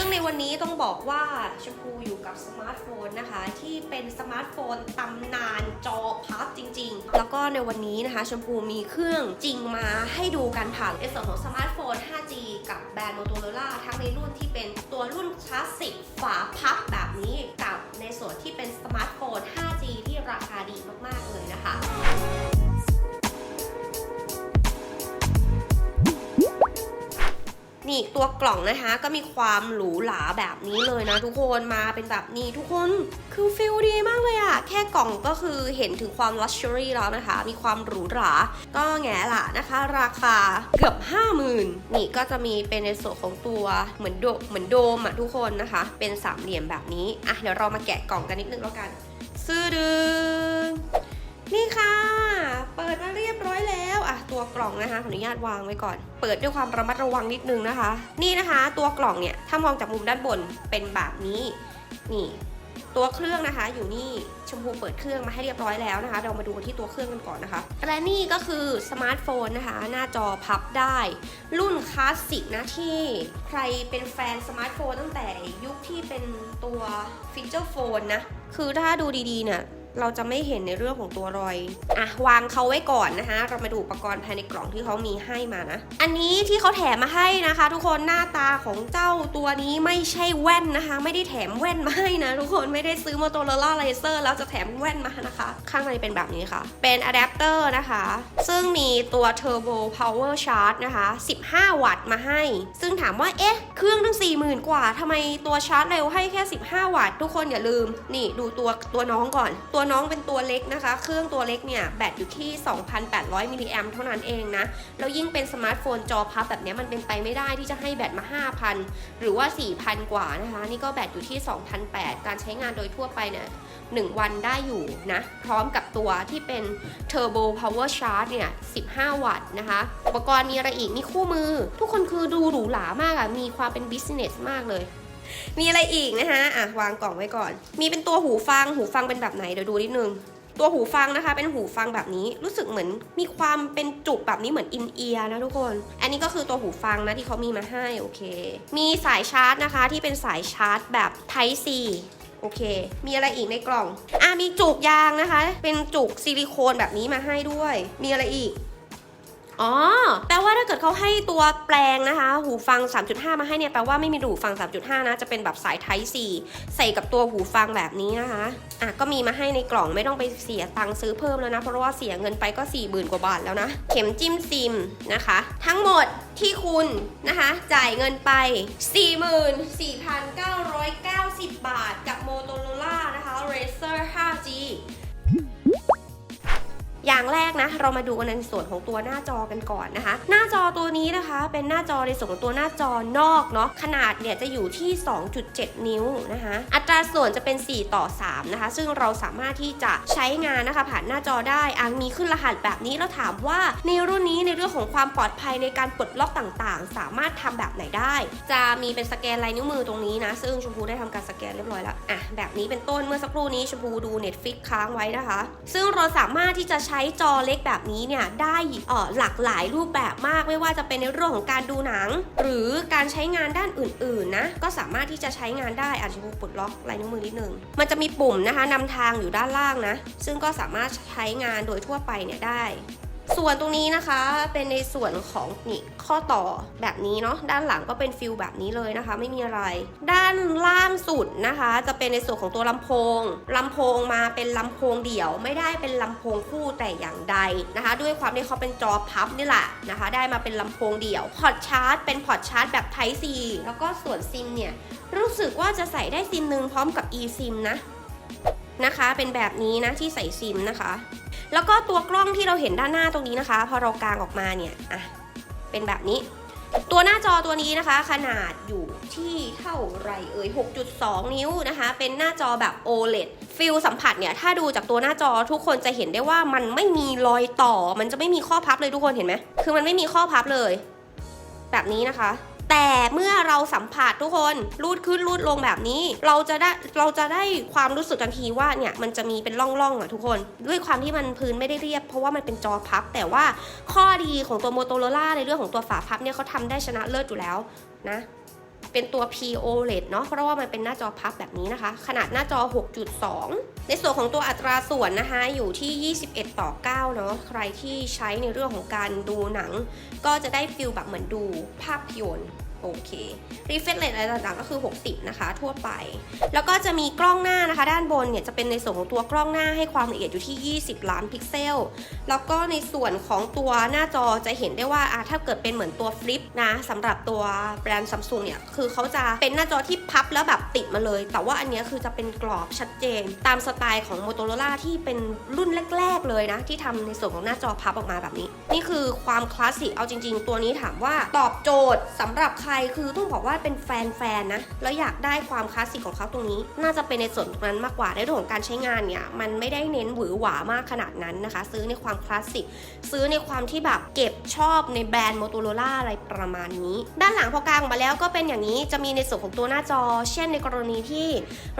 ซึ่งในวันนี้ต้องบอกว่าชมพูอยู่กับสมาร์ทโฟนนะคะ ที่เป็นสมาร์ทโฟนตำนานจอพับจริง ๆ แล้วก็ในวันนี้นะคะชมพูมีเครื่องจริงมาให้ดูกันผ่านในส่วนของสมาร์ทโฟน 5G กับแบรนด์ Motorola ทั้งในรุ่นที่เป็นตัวรุ่นคลาสสิกฝาพับแบบนี้กับในส่วนที่เป็นสมาร์ทโฟน 5G ที่ราคาดีมากๆเลยนะคะ นี่ตัวกล่องนะคะก็มีความหรูหราแบบนี้เลยนะทุกคนมาเป็นแบบนี้ทุกคนคือฟิลดีมากเลยอะแค่กล่องก็คือเห็นถึงความลักชัวรี่แล้วนะคะ มีความหรูหรา ก็แง่ละนะคะ ราคาเกือบ 50,000 นี่ก็จะมีเป็นในส่วนของตัวเหมือนโดเหมือนโดมอะทุกคนนะคะ เป็นสามเหลี่ยมแบบนี้ อะเดี๋ยวเรามาแกะกล่องกันนิดนึงแล้วกัน ซื้อดึง นี่ค่ะ เปิดมาเรียบร้อยแล้วอะตัวกล่องนะคะขออนุญาตวางไว้ก่อน เปิดด้วยความระมัดระวังนิดนึงนะคะ นี่นะคะ ตัวกล่องเนี่ยถ้ามองจากมุมด้านบนเป็นแบบนี้นี่ตัวเครื่องนะคะ อยู่นี่ชมพูเปิดเครื่องมาให้เรียบร้อยแล้วนะคะ เรามาดูกันที่ตัวเครื่องกันก่อนนะคะ และนี่ก็คือสมาร์ทโฟนนะคะ หน้าจอพับได้ รุ่นคลาสสิกนะที่ใครเป็นแฟนสมาร์ทโฟนตั้งแต่ยุคที่เป็นตัวฟีเจอร์โฟนนะ คือถ้าดูดีๆเนี่ย เราจะไม่เห็นในเรื่องของตัวรอยอะวางเขาไว้ก่อนนะคะ เรามาดูอุปกรณ์ภายในกล่องที่เขามีให้มานะ อันนี้ที่เขาแถมมาให้นะคะ ทุกคนหน้าตาของเจ้าตัวนี้ไม่ใช่แว่นนะคะ ไม่ได้แถมแว่นมาให้นะ ทุกคนไม่ได้ซื้อ Motorola Razr แล้วจะแถมแว่นมานะคะ ข้างในเป็นแบบนี้ค่ะ เป็นอะแดปเตอร์นะคะ ซึ่งมีตัว Turbo Power Charge นะคะ 15 วัตต์มาให้ ซึ่งถามว่าเอ๊ะ เครื่องตั้ง40,000 กว่าทำไมตัวชาร์จเร็วให้แค่ 15 วัตต์ทุกคนอย่าลืม นี่ดูตัวตัวน้องก่อน ตัวน้องเป็นตัวเล็กนะคะ เครื่องตัวเล็กเนี่ยแบตอยู่ที่ 2,800มิลลิแอมเท่านั้นเองนะ แล้วยิ่งเป็นสมาร์ทโฟนจอพับแบบนี้มันเป็นไปไม่ได้ที่จะให้แบตมา 5,000 หรือว่า 4,000 กว่านะคะ นี่ก็แบตอยู่ที่ 2,800 การใช้งานโดยทั่วไปเนี่ย1วันได้อยู่นะ พร้อมกับตัวที่เป็น Turbo Power Charge เนี่ย 15 วัตต์นะคะ อุปกรณ์มีอะไรอีก มีคู่มือ ทุกคนคือดูหรูหรามากอะมีความเป็น business มากเลย มีอะไรอีกนะคะอะวางกล่องไว้ก่อน มีเป็นตัวหูฟัง หูฟังเป็นแบบไหนเดี๋ยวดูนิดนึง ตัวหูฟังนะคะ เป็นหูฟังแบบนี้ รู้สึกเหมือนมีความเป็นจุกแบบนี้เหมือนอินเอียร์นะทุกคน อันนี้ก็คือตัวหูฟังนะที่เขามีมาให้โอเค มีสายชาร์จนะคะ ที่เป็นสายชาร์จแบบ Type C โอเค มีอะไรอีกในกล่อง อะมีจุกยางนะคะ เป็นจุกซิลิโคนแบบนี้มาให้ด้วย มีอะไรอีก อ๋อ แปลว่าถ้าเกิดเขาให้ตัวแปลงนะคะ หูฟัง 3.5 มาให้เนี่ย แปลว่าไม่มีหูฟัง 3.5 นะ จะเป็นแบบสาย Type C ใส่กับตัวหูฟังแบบนี้นะคะ อะ ก็มีมาให้ในกล่องไม่ต้องไปเสียตังค์ซื้อเพิ่มแล้วนะ เพราะว่าเสียเงินไปก็ 4 0,000 กว่าบาทแล้วนะ เข็มจิ้มซิมนะคะ ทั้งหมดที่คุณนะคะ จ่ายเงินไป 44,990 บาท กับ Motorola นะคะ Razr 5G อย่างแรกนะเรามาดูกันในส่วนของตัวหน้าจอกันก่อนนะคะ หน้าจอตัวนี้นะคะเป็นหน้าจอในส่วนของตัวหน้าจอนอกเนาะขนาดเนี่ยจะอยู่ที่ 2.7 นิ้วนะคะอัตราส่วนจะเป็น 4 ต่อ 3 นะคะ ซึ่งเราสามารถที่จะใช้งานนะคะ ผ่านหน้าจอได้อะมีขึ้นรหัสแบบนี้แล้วถามว่าในรุ่นนี้ในเรื่องของความปลอดภัยในการปลดล็อกต่างๆ สามารถทำแบบไหนได้ จะมีเป็นสแกนลายนิ้วมือตรงนี้นะ ซึ่งชมพูได้ทำการสแกนเรียบร้อยแล้วอะแบบนี้เป็นต้นเมื่อสักครู่นี้ชมพูดู Netflix ค้างไว้นะคะ ซึ่งเราสามารถที่จะใช้ช้จอเล็กแบบนี้เนี่ยได้ออหลากหลายรูปแบบมากไม่ว่าจะเป็นในเรื่องของการดูหนัง หรือการใช้งานด้านอื่นๆนะก็สามารถที่จะใช้งานได้อาจจะปลดล็อกลายนิ้วมือนิดนึงมันจะมีปุ่มนะคะนำทางอยู่ด้านล่างนะซึ่งก็สามารถใช้งานโดยทั่วไปเนี่ยได้ ส่วนตรงนี้นะคะเป็นในส่วนของนี่ข้อต่อแบบนี้เนาะด้านหลังก็เป็นฟิลแบบนี้เลยนะคะ ไม่มีอะไร ด้านล่างสุดนะคะ จะเป็นในส่วนของตัวลำโพงลำโพงมาเป็นลำโพงเดี่ยว ไม่ได้เป็นลำโพงคู่แต่อย่างใดนะคะ ด้วยความที่เขาเป็นจอพับนี่แหละนะคะ ได้มาเป็นลำโพงเดี่ยวพอร์ตชาร์จเป็นพอร์ตชาร์จแบบ Type C แล้วก็ส่วนซิมเนี่ยรู้สึกว่าจะใส่ได้ซิมหนึ่งพร้อมกับ eSIM นะนะคะ เป็นแบบนี้นะที่ใส่ซิมนะคะ แล้วก็ตัวกล้องที่เราเห็นด้านหน้าตรงนี้นะคะ พอเรากางออกมาเนี่ยอะเป็นแบบนี้ ตัวหน้าจอตัวนี้นะคะ ขนาดอยู่ที่เท่าไรเอ่ย 6.2 นิ้วนะคะ เป็นหน้าจอแบบ OLED ฟิลสัมผัสเนี่ย ถ้าดูจากตัวหน้าจอทุกคนจะเห็นได้ว่ามันไม่มีรอยต่อ มันจะไม่มีข้อพับเลยทุกคนเห็นไหม คือมันไม่มีข้อพับเลย แบบนี้นะคะ แต่เมื่อเราสัมผัสทุกคนรูดขึ้นรูดลงแบบนี้ เราจะได้เราจะได้ความรู้สึกทันทีว่าเนี่ยมันจะมีเป็นร่องๆอะทุกคน ด้วยความที่มันพื้นไม่ได้เรียบ เพราะว่ามันเป็นจอพับ แต่ว่าข้อดีของตัวโมโตโรล่าในเรื่องของตัวฝาพับเนี่ยเขาทำได้ชนะเลิศอยู่แล้วนะ เป็นตัว P OLED เนาะเพราะว่ามันเป็นหน้าจอพับแบบนี้นะคะ ขนาดหน้าจอ 6.2 ในส่วนของตัวอัตราส่วนนะคะ อยู่ที่ 21 ต่อ 9 เนาะใครที่ใช้ในเรื่องของการดูหนัง ก็จะได้ฟิลแบบเหมือนดูภาพยนตร์ โอเครีเฟรชเรทอะไรต่างๆก็คือ 60 นะคะ ทั่วไป แล้วก็จะมีกล้องหน้านะคะ ด้านบนเนี่ยจะเป็นในส่วนของตัวกล้องหน้าให้ความละเอียดอยู่ที่ 20 ล้านพิกเซล แล้วก็ในส่วนของตัวหน้าจอจะเห็นได้ว่าอะถ้าเกิดเป็นเหมือนตัวฟลิปนะสำหรับตัวแบรนด์ซัมซุงเนี่ยคือเขาจะเป็นหน้าจอที่พับแล้วแบบติดมาเลย แต่ว่าอันนี้คือจะเป็นกรอบชัดเจน ตามสไตล์ของ Motorola ที่เป็นรุ่นแรก ๆ เลยนะ ที่ทำในส่วนของหน้าจอพับออกมาแบบนี้ นี่คือความคลาสสิกเอาจริง ๆ ตัวนี้ถามว่าตอบโจทย์สำหรับใครคือต้องบอกว่าเป็นแฟนๆนะแล้วอยากได้ความคลาสสิกของเขาตรงนี้ น่าจะเป็นในส่วนตรงนั้นมากกว่าในเรื่องของการใช้งานเนี่ยมันไม่ได้เน้นหวือหวามากขนาดนั้นนะคะ ซื้อในความคลาสสิกซื้อในความที่แบบเก็บชอบในแบรนด์ Motorola อะไรประมาณนี้ ด้านหลังพอกลางมาแล้วก็เป็นอย่างนี้จะมีในส่วนของตัวหน้าจอ เช่นในกรณีที่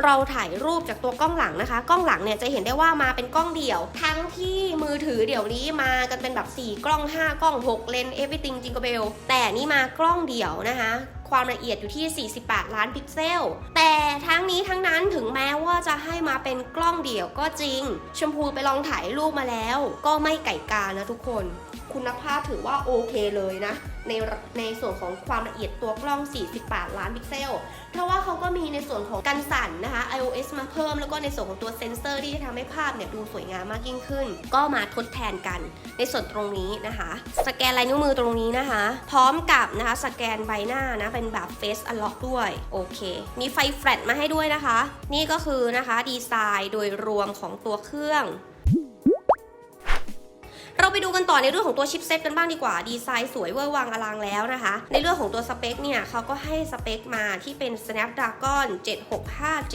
เราถ่ายรูปจากตัวกล้องหลังนะคะ กล้องหลังเนี่ยจะเห็นได้ว่ามาเป็นกล้องเดี่ยว ทั้งที่มือถือเดี๋ยวนี้มากันเป็นแบบ 4 กล้อง 5 กล้อง 6 เลน everything จิงกเบลแต่นี่มากล้องเดี่ยวนะนะคะ ความละเอียดอยู่ที่ 48 ล้านพิกเซล แต่ทั้งนี้ทั้งนั้นถึงแม้ว่าจะให้มาเป็นกล้องเดี่ยวก็จริง ชมพูไปลองถ่ายรูปมาแล้ว ก็ไม่ไก่กานะทุกคน คุณภาพถือว่าโอเคเลยนะ ในในส่วนของความละเอียดตัวกล้อง 48 ล้านพิกเซล เพราะว่าเขาก็มีในส่วนของกันสั่นนะคะ iOS มาเพิ่มแล้วก็ในส่วนของตัวเซนเซอร์ที่จะทำให้ภาพเนี่ยดูสวยงามมากยิ่งขึ้น ก็มาทดแทนกันในส่วนตรงนี้นะคะ สแกนลายนิ้วมือตรงนี้นะคะ พร้อมกับนะคะสแกนใบหน้านะ เป็นแบบ Face Unlock ด้วยโอเค มีไฟแฟลชมาให้ด้วยนะคะ นี่ก็คือนะคะดีไซน์โดยรวมของตัวเครื่อง เราไปดูกันต่อในเรื่องของตัวชิปเซ็ตกันบ้างดีกว่า ดีไซน์สวยเวอร์วังอลังแล้วนะคะ ในเรื่องของตัวสเปคเนี่ยเขาก็ให้สเปคมาที่เป็น Snapdragon 765G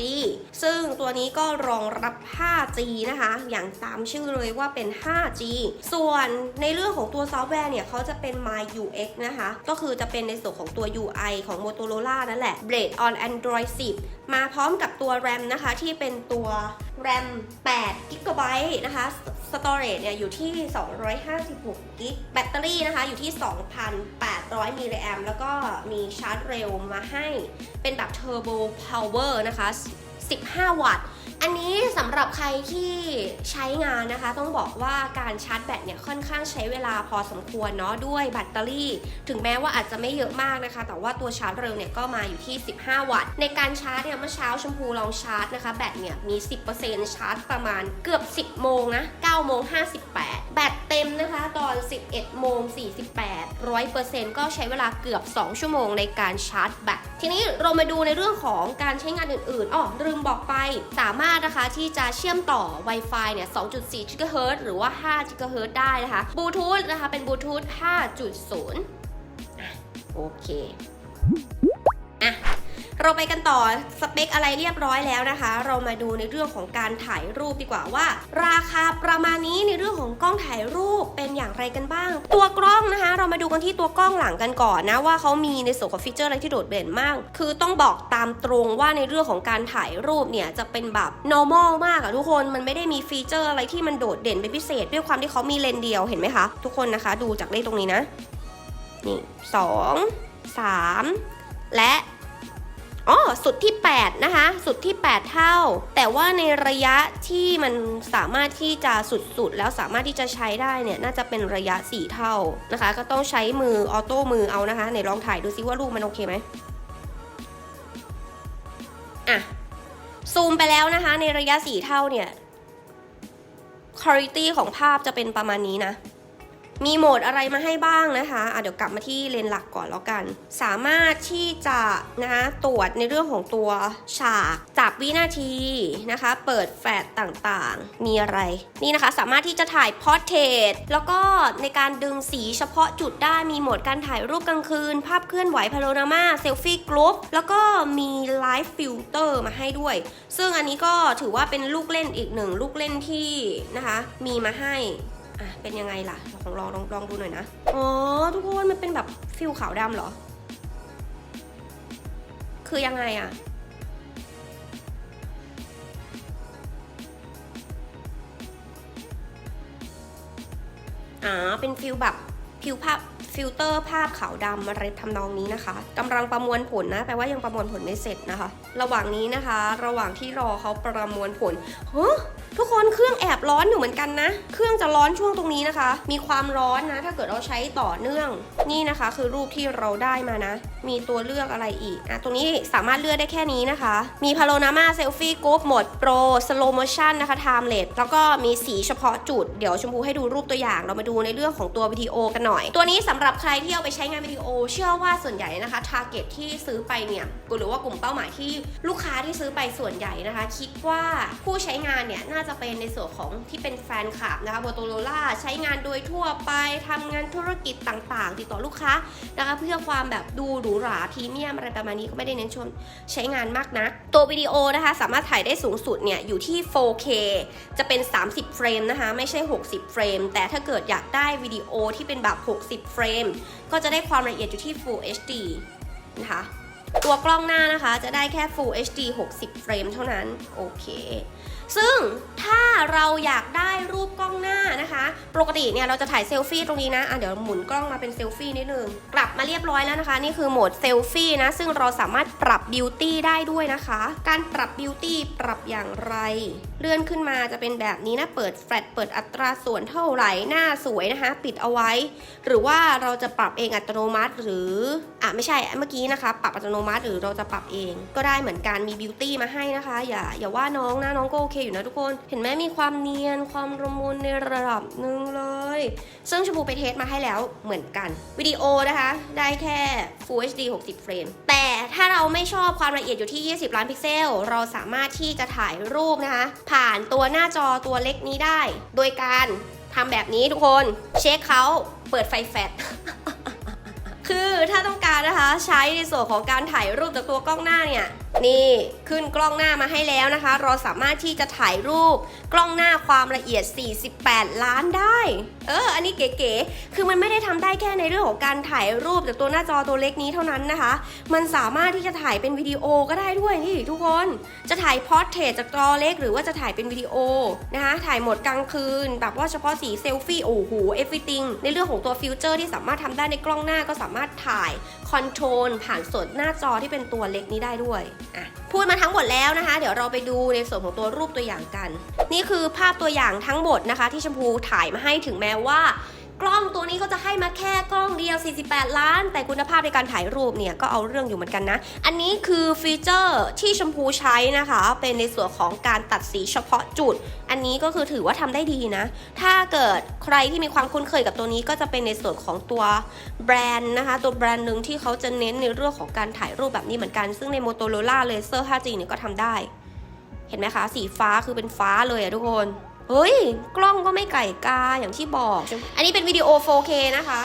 ซึ่งตัวนี้ก็รองรับ 5G นะคะ อย่างตามชื่อเลยว่าเป็น 5G ส่วนในเรื่องของตัวซอฟต์แวร์เนี่ยเขาจะเป็น My UX นะคะ ก็คือจะเป็นในส่วนของตัว UI ของ Motorola นั่นแหละ Blade on Android 10มาพร้อมกับตัว RAM นะคะ ที่เป็นตัว RAM 8 GB นะคะ Storage เนี่ยอยู่ที่ 256กิกแบตเตอรี่นะคะ อยู่ที่ 2,800 มิลลิแอมแล้วก็มีชาร์จเร็วมาให้เป็นแบบ Turbo Power นะคะ 15 วัตต์ อันนี้สำหรับใครที่ใช้งานนะคะ ต้องบอกว่าการชาร์จแบตเนี่ยค่อนข้างใช้เวลาพอสมควรเนาะด้วยแบตเตอรี่ ถึงแม้ว่าอาจจะไม่เยอะมากนะคะ แต่ว่าตัวชาร์จเร็วเนี่ยก็มาอยู่ที่ 15 วัตต์ ในการชาร์จเนี่ยเมื่อเช้าชมพูลองชาร์จนะคะ แบตเนี่ยมี 10%ชาร์จประมาณเกือบ 10 โมงนะ9โมง58 แบตเต็มนะคะ ตอน 11 โมง 48 100%ก็ใช้เวลาเกือบ 2 ชั่วโมงในการชาร์จแบตทีนี้เรามาดูในเรื่องของการใช้งานอื่นๆอ๋อลืมบอกไปสามารถนะคะที่จะเชื่อมต่อ Wi-Fi เนี่ย 2.4 GHz หรือว่า 5 GHz ได้นะคะบลูทูธนะคะเป็นบลูทูธ 5.0อะโอเค อะ เราไปกันต่อสเปคอะไรเรียบร้อยแล้วนะคะ เรามาดูในเรื่องของการถ่ายรูปดีกว่าว่า ราคาประมาณนี้ในเรื่องของกล้องถ่ายรูปเป็นอย่างไรกันบ้าง ตัวกล้องนะคะ เรามาดูกันที่ตัวกล้องหลังกันก่อนนะว่าเขามีในส่วนของฟีเจอร์อะไรที่โดดเด่นมาก คือต้องบอกตามตรงว่าในเรื่องของการถ่ายรูปเนี่ยจะเป็นแบบ normal มากอะทุกคนมันไม่ได้มีฟีเจอร์อะไรที่มันโดดเด่นเป็นพิเศษ ด้วยความที่เขามีเลนเดียวเห็นไหมคะ ทุกคนนะคะ ดูจากเลขตรงนี้นะนี่สองสามและ อ๋อสุดที่ 8 นะคะ สุดที่ 8 เท่า แต่ว่าในระยะที่มันสามารถที่จะสุดๆ แล้วสามารถที่จะใช้ได้เนี่ย น่าจะเป็นระยะ 4 เท่านะคะ ก็ต้องใช้มือออโต้มือเอานะคะไหนลองถ่ายดูซิว่ารูปมันโอเคไหมอะ ซูมไปแล้วนะคะ ในระยะ 4 เท่าเนี่ย quality ของภาพจะเป็นประมาณนี้นะ มีโหมดอะไรมาให้บ้างนะคะะเดี๋ยวกลับมาที่เลนหลักก่อนแล้วกัน สามารถที่จะนะคะตรวจในเรื่องของตัวฉากจับวินาทีนะคะ เปิดแฟลชต่างๆ มีอะไร นี่นะคะสามารถที่จะถ่ายพอร์เทรตแล้วก็ในการดึงสีเฉพาะจุดได้มีโหมดการถ่ายรูปกลางคืน ภาพเคลื่อนไหวพาโนรามาเซลฟี่กรุ๊ปแล้วก็มีไลฟ์ฟิลเตอร์มาให้ด้วย ซึ่งอันนี้ก็ถือว่าเป็นลูกเล่นอีกหนึ่งลูกเล่นที่นะคะ มีมาให้ อะเป็นยังไงล่ะของลองลองลองดูหน่อยนะอ๋อทุกคนมันเป็นแบบฟิลขาวดำเหรอ คือยังไงอะอ่าเป็นฟิลแบบฟิลภาพฟิลเตอร์ภาพขาวดำอะไรทำนองนี้นะคะกำลังประมวลผลนะแปลว่ายังประมวลผลไม่เสร็จนะคะ ระหว่างนี้นะคะ ระหว่างที่รอเขาประมวลผลเฮ้ ทุกคนเครื่องแอบร้อนอยู่เหมือนกันนะ เครื่องจะร้อนช่วงตรงนี้นะคะ มีความร้อนนะ ถ้าเกิดเราใช้ต่อเนื่อง นี่นะคะ คือรูปที่เราได้มานะ มีตัวเลือกอะไรอีกอะตรงนี้สามารถเลือกได้แค่นี้นะคะ มีพาโ o นามาเซลฟี่กรุ๊ปโหมดโปรสโลโมชันนะคะไทม์เลสแล้วก็มีสีเฉพาะจุด เดี๋ยวชมพูให้ดูรูปตัวอย่าง เรามาดูในเรื่องของตัววิดีโอกันหน่อย ตัวนี้สำหรับใครที่เอาไปใช้งานวิดีโอ เชื่อว่าส่วนใหญ่นะคะทาร์เก็ตที่ซื้อไปเนี่ยหรือว่ากลุ่มเป้าหมายที่ลูกค้าที่ซื้อไปส่วนใหญ่นะคะ คิดว่าผู้ใช้งานเนี่ยน่าจะเป็นในส่วนของที่เป็นแฟนคลับนะคะ Motorola ใช้งานโดยทั่วไปทำงานธุรกิจต่างๆ ติดต่อลูกค้านะคะเพื่อความแบบดูหรูหราพรีเมียมอะไรประมาณนี้ก็ไม่ได้เน้นชมใช้งานมากนะตัววิดีโอนะคะสามารถถ่ายได้สูงสุดเนี่ยอยู่ที่ 4K จะเป็น 30 เฟรมนะคะไม่ใช่ 60 เฟรม แต่ถ้าเกิดอยากได้วิดีโอที่เป็นแบบ 60 เฟรม ก็จะได้ความละเอียดอยู่ที่ Full HD นะคะ ตัวกล้องหน้านะคะจะได้แค่ Full HD 60 เฟรมเท่านั้น โอเค ซึ่งถ้าเราอยากได้รูปกล้องหน้านะคะ ปกติเนี่ยเราจะถ่ายเซลฟี่ตรงนี้นะอะเดี๋ยวหมุนกล้องมาเป็นเซลฟี่นิดนึง กลับมาเรียบร้อยแล้วนะคะ นี่คือโหมดเซลฟี่นะ ซึ่งเราสามารถปรับบิวตี้ได้ด้วยนะคะ การปรับบิวตี้ปรับอย่างไร เลื่อนขึ้นมาจะเป็นแบบนี้นะ เปิดแฟลชเปิดอัตราส่วนเท่าไหร่หน้าสวยนะคะ ปิดเอาไว้ หรือว่าเราจะปรับเองอัตโนมัติ หรืออะไม่ใช่เมื่อกี้นะคะ ปรับอัตโนมัติหรือเราจะปรับเอง ก็ได้เหมือนกันมีบิวตี้มาให้นะคะ อย่าอย่าว่าน้องนะน้องก็โอเคอยู่นะทุกคน เห็นไหมมีความเนียนความละมุนในระดับหนึ่งเลย ซึ่งชมพูไปเทสมาให้แล้วเหมือนกัน วิดีโอนะคะ ได้แค่ Full HD 60 เฟรมแต่ถ้าเราไม่ชอบความละเอียดอยู่ที่ 20 ล้านพิกเซล เราสามารถที่จะถ่ายรูปนะคะผ่านตัวหน้าจอตัวเล็กนี้ได้ โดยการทำแบบนี้ทุกคนเช็คเขาเปิดไฟแฟลชคือถ้าต้องการนะคะใช้ในส่วนของการถ่ายรูปจากตัวกล้องหน้าเนี่ย นี่ขึ้นกล้องหน้ามาให้แล้วนะคะ เราสามารถที่จะถ่ายรูปกล้องหน้าความละเอียด 48 ล้านได้ เออ อันนี้เก๋ๆ คือมันไม่ได้ทำได้แค่ในเรื่องของการถ่ายรูปจากตัวหน้าจอตัวเล็กนี้เท่านั้นนะคะ มันสามารถที่จะถ่ายเป็นวิดีโอก็ได้ด้วยนี่ทุกคน จะถ่ายพอร์เทรตจากจอเล็ก หรือว่าจะถ่ายเป็นวิดีโอนะคะ ถ่ายโหมดกลางคืน แบบว่าเฉพาะสีเซลฟี่ โอ้โห เอฟ r y t h i n g ในเรื่องของตัวฟิวเจอร์ที่สามารถทำได้ในกล้องหน้าก็สามารถถ่ายคอนโทรลผ่านส่วนหน้าจอที่เป็นตัวเล็กนี้ได้ด้วยอะพูดมาทั้งหมดแล้วนะคะ เดี๋ยวเราไปดูในส่วนของตัวรูปตัวอย่างกัน นี่คือภาพตัวอย่างทั้งหมดนะคะ ที่ชมพูถ่ายมาให้ถึงแม้ว่า กล้องตัวนี้เขาจะให้มาแค่กล้องเดียว 48 ล้าน แต่คุณภาพในการถ่ายรูปเนี่ยก็เอาเรื่องอยู่เหมือนกันนะ อันนี้คือฟีเจอร์ที่ชมพูใช้นะคะ เป็นในส่วนของการตัดสีเฉพาะจุด อันนี้ก็คือถือว่าทำได้ดีนะ ถ้าเกิดใครที่มีความคุ้นเคยกับตัวนี้ก็จะเป็นในส่วนของตัวแบรนด์นะคะ ตัวแบรนด์หนึ่งที่เขาจะเน้นในเรื่องของการถ่ายรูปแบบนี้เหมือนกัน ซึ่งใน Motorola Laser 5G เนี่ยก็ทำได้ เห็นไหมคะ สีฟ้าคือเป็นฟ้าเลยอะทุกคน เฮ้ย กล้องก็ไม่ไก่กาอย่างที่บอก อันนี้เป็นวิดีโอ 4K นะคะ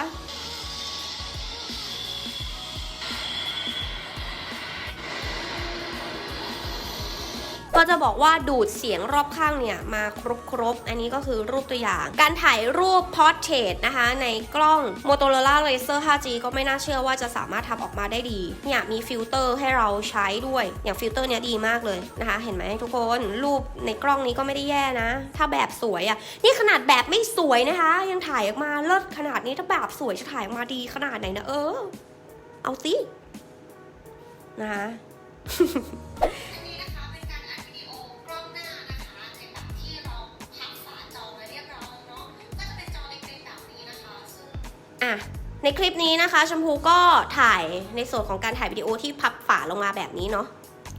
ก็จะบอกว่าดูดเสียงรอบข้างเนี่ยมาครบๆ อันนี้ก็คือรูปตัวอย่าง การถ่ายรูปพอร์เทรตนะคะ ในกล้อง Motorola Laser 5G ก็ไม่น่าเชื่อว่าจะสามารถทำออกมาได้ดี เนี่ยมีฟิลเตอร์ให้เราใช้ด้วย อย่างฟิลเตอร์เนี้ยดีมากเลยนะคะ เห็นไหมทุกคน รูปในกล้องนี้ก็ไม่ได้แย่นะ ถ้าแบบสวยอะ่ะ นี่ขนาดแบบไม่สวยนะคะ ยังถ่ายออกมาเลิศขนาดนี้ ถ้าแบบสวยจะถ่ายออกมาดีขนาดไหนนะเออ เอาสินะคะ อะในคลิปนี้นะคะชมพูก็ถ่ายในส่วนของการถ่ายวิดีโอที่พับฝาลงมาแบบนี้เนาะ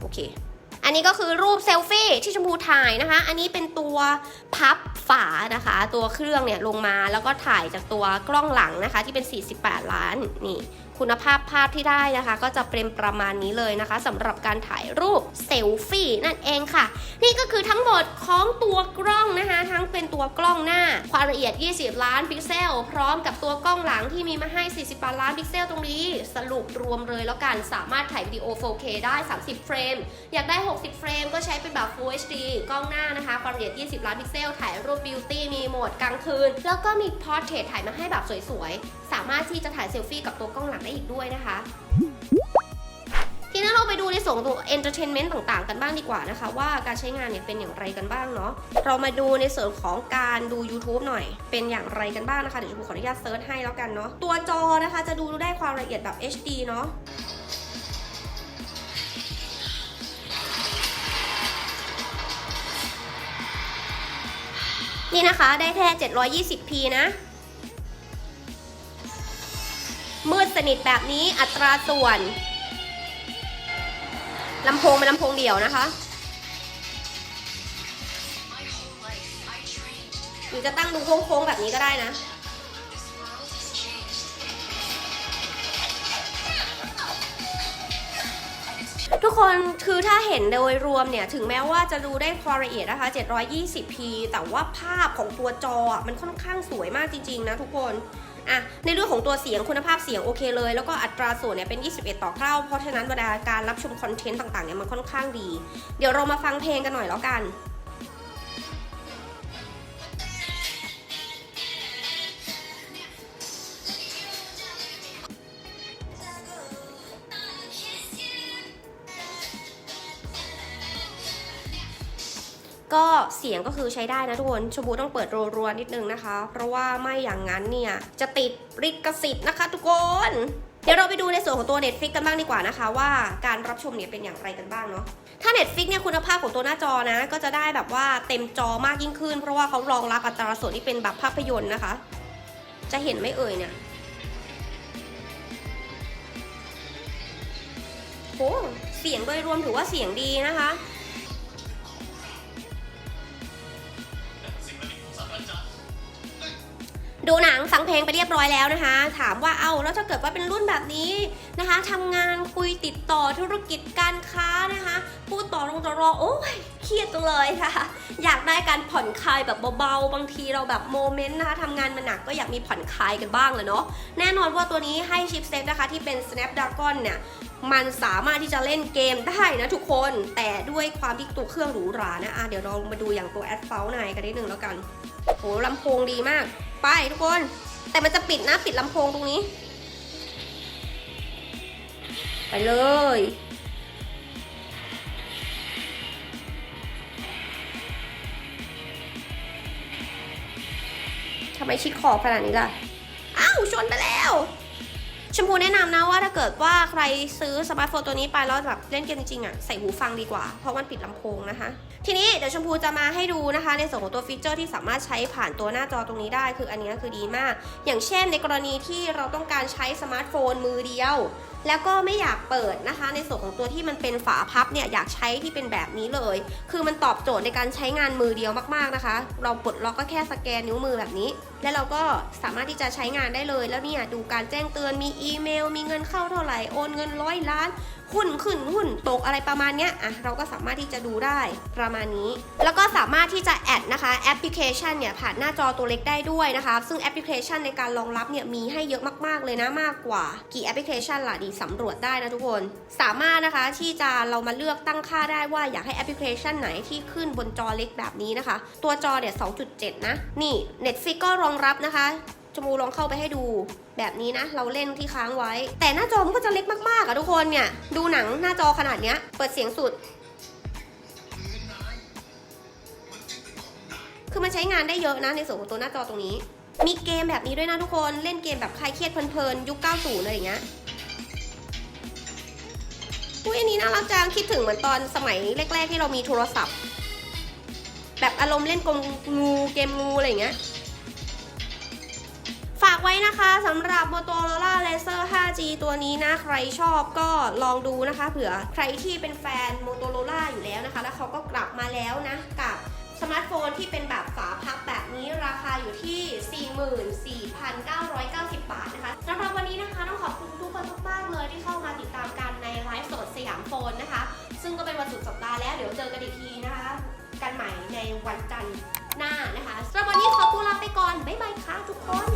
โอเค อันนี้ก็คือรูปเซลฟี่ที่ชมพูถ่ายนะคะ อันนี้เป็นตัวพับฝานะคะ ตัวเครื่องเนี่ยลงมาแล้วก็ถ่ายจากตัวกล้องหลังนะคะ ที่เป็น 48 ล้านนี่ คุณภาพภาพที่ได้นะคะ ก็จะเป็นประมาณนี้เลยนะคะสำหรับการถ่ายรูปเซลฟี่นั่นเองค่ะ นี่ก็คือทั้งหมดของตัวกล้องนะคะ ทั้งเป็นตัวกล้องหน้า ความละเอียด 20 ล้านพิกเซล พร้อมกับตัวกล้องหลังที่มีมาให้ 48 ล้านพิกเซลตรงนี้ สรุปรวมเลยแล้วกันสามารถถ่ายวิดีโอ 4K ได้ 30 เฟรม อยากได้ 60 เฟรม ก็ใช้เป็นแบบ Full HD กล้องหน้านะคะ ความละเอียด 20 ล้านพิกเซล ถ่ายรูปบิวตี้มีโหมดกลางคืน แล้วก็มีพอร์เทรตถ่ายมาให้แบบสวยๆ สามารถที่จะถ่ายเซลฟี่กับตัวกล้องหลังได้อีกด้วยนะคะ ทีนี้เราไปดูในส่วนของตัว entertainment ต่างๆ กันบ้างดีกว่านะคะ ว่าการใช้งานเนี่ยเป็นอย่างไรกันบ้างเนาะเรามาดูในส่วนของการดู YouTube หน่อย เป็นอย่างไรกันบ้างนะคะเดี๋ยวชมขออนุญาตเซิร์ชให้แล้วกันเนาะตัวจอนะคะจะดูได้ความละเอียดแบบ HD เนาะนี่นะคะได้แค่ 720p นะ นิทแบบนี้อัตราส่วนลำโพงเป็นลำโพงเดี่ยวนะคะหรือจะตั้งดูโค้งๆแบบนี้ก็ได้นะ ทุกคนคือถ้าเห็นโดยรวมเนี่ย ถึงแม้ว่าจะดูได้ความละเอียดนะคะ 720p แต่ว่าภาพของตัวจอมันค่อนข้างสวยมากจริงๆนะทุกคน อะในเรื่องของตัวเสียงคุณภาพเสียงโอเคเลย แล้วก็อัตราส่วนเนี่ยเป็น 21 ต่อเท่าเพราะฉะนั้นเวลาการรับชมคอนเทนต์ต่างๆเนี่ยมันค่อนข้างดี เดี๋ยวเรามาฟังเพลงกันหน่อยแล้วกัน ก็เสียงก็คือใช้ได้นะทุกคนชมพูต้องเปิดรัวๆนิดนึงนะคะ เพราะว่าไม่อย่างนั้นเนี่ยจะติดริกสิทธิ์นะคะ ทุกคนเดี๋ยวเราไปดูในส่วนของตัว Netflix กันบ้างดีกว่านะคะ ว่าการรับชมเนี่ยเป็นอย่างไรกันบ้างเนาะถ้า Netflix เนี่ยคุณภาพของตัวหน้าจอนะ ก็จะได้แบบว่าเต็มจอมากยิ่งขึ้น เพราะว่าเขารองรับอัตราส่วนที่เป็นแบบภาพยนตร์นะคะ จะเห็นไม่เอ่ยเนี่ยโหเสียงโดยรวมถือว่าเสียงดีนะคะ ดูหนังฟังเพลงไปเรียบร้อยแล้วนะคะ ถามว่าเอ้าแล้วถ้าเกิดว่าเป็นรุ่นแบบนี้นะคะทำงานคุยติดต่อธุรกิจการค้านะคะพูดต่อรงต่อรอโอ้ยเครียดจังเลยค่ะ อยากได้การผ่อนคลายแบบเบาๆ บางทีเราแบบโมเมนต์นะคะทำงานมาหนักก็อยากมีผ่อนคลายกันบ้างเลยเนาะแน่นอนว่าตัวนี้ให้ชิปเซตนะคะที่เป็น Snapdragon เนี่ยมันสามารถที่จะเล่นเกมได้นะทุกคนแต่ด้วยความที่ตัวเครื่องหรูหรานะอะเดี๋ยวเรามาดูอย่างตัว a d f a l 9กันนิดนึงแล้วกันโหลำโพงดีมาก ไปทุกคน แต่มันจะปิดนะปิดลำโพงตรงนี้ ไปเลย ทำไมชิดขอบขนาดนี้ล่ะ อ้าว ชนไปแล้ว ชมพูแนะนำนะว่าถ้าเกิดว่าใครซื้อสมาร์ทโฟนตัวนี้ไปแล้วแบบเล่นเกมจริงๆอะใส่หูฟังดีกว่า เพราะมันปิดลำโพงนะคะ ทีนี้เดี๋ยวชมพูจะมาให้ดูนะคะ ในส่วนของตัวฟีเจอร์ที่สามารถใช้ผ่านตัวหน้าจอตรงนี้ได้ คืออันนี้คือดีมาก อย่างเช่นในกรณีที่เราต้องการใช้สมาร์ทโฟนมือเดียวแล้วก็ไม่อยากเปิดนะคะ ในส่วนของตัวที่มันเป็นฝาพับเนี่ยอยากใช้ที่เป็นแบบนี้เลย คือมันตอบโจทย์ในการใช้งานมือเดียวมากๆนะคะ เราปลดล็อกก็แค่สแกนนิ้วมือแบบนี้ แล้วเราก็สามารถที่จะใช้งานได้เลย แล้วเนี่ยดูการแจ้งเตือนมีอีเมล มีเงินเข้าเท่าไหร่โอนเงินร้อยล้าน หุ้นขึ้นหุ้นตกอะไรประมาณเนี้ยอะเราก็สามารถที่จะดูได้ประมาณนี้ แล้วก็สามารถที่จะแอดนะคะแอปพลิเคชันเนี่ยผ่านหน้าจอตัวเล็กได้ด้วยนะคะ ซึ่งแอปพลิเคชันในการรองรับเนี่ยมีให้เยอะมากๆเลยนะมากกว่า กี่แอปพลิเคชันล่ะดีสำรวจได้นะทุกคน สามารถนะคะที่จะเรามาเลือกตั้งค่าได้ว่าอยากให้แอปพลิเคชันไหนที่ขึ้นบนจอเล็กแบบนี้นะคะ ตัวจอเนี่ย2.7 นะ นี่ Netflix ก็รองรับนะคะจมูลองเข้าไปให้ดู แบบนี้นะ เราเล่นที่ค้างไว้ แต่หน้าจอมันก็จะเล็กมากๆอะทุกคนเนี่ย ดูหนังหน้าจอขนาดเนี้ย เปิดเสียงสุด คือมันใช้งานได้เยอะนะในส่วนของตัวหน้าจอตรงนี้ มีเกมแบบนี้ด้วยนะทุกคน เล่นเกมแบบคลายเครียดเพลินๆยุค 90อะไรอย่างเงี้ยอุ้ยอันนี้น่ารักจังคิดถึงเหมือนตอนสมัยแรก ๆ ที่เรามีโทรศัพท์ แบบอารมณ์เล่นกงงูเกมงูอะไรอย่างเงี้ย ไว้นะคะสำหรับ Motorola Laser 5G ตัวนี้นะ ใครชอบก็ลองดูนะคะ เผื่อใครที่เป็นแฟน Motorola อยู่แล้วนะคะ แล้วเขาก็กลับมาแล้วนะ กับสมาร์ทโฟนที่เป็นแบบฝาพับแบบนี้ราคาอยู่ที่ 44,990 บาทนะคะสำหรับวันนี้นะคะต้องขอบคุณทุกคนมากๆเลยที่เข้ามาติดตามกันในไลฟ์สดสยามโฟนนะคะ ซึ่งก็เป็นวันสุดสัปดาห์แล้วเดี๋ยวเจอกันอีกทีนะคะ กันใหม่ในวันจันทร์หน้านะคะสำหรับวันนี้ขอตัวลาไปก่อน บ๊ายบายค่ะทุกคน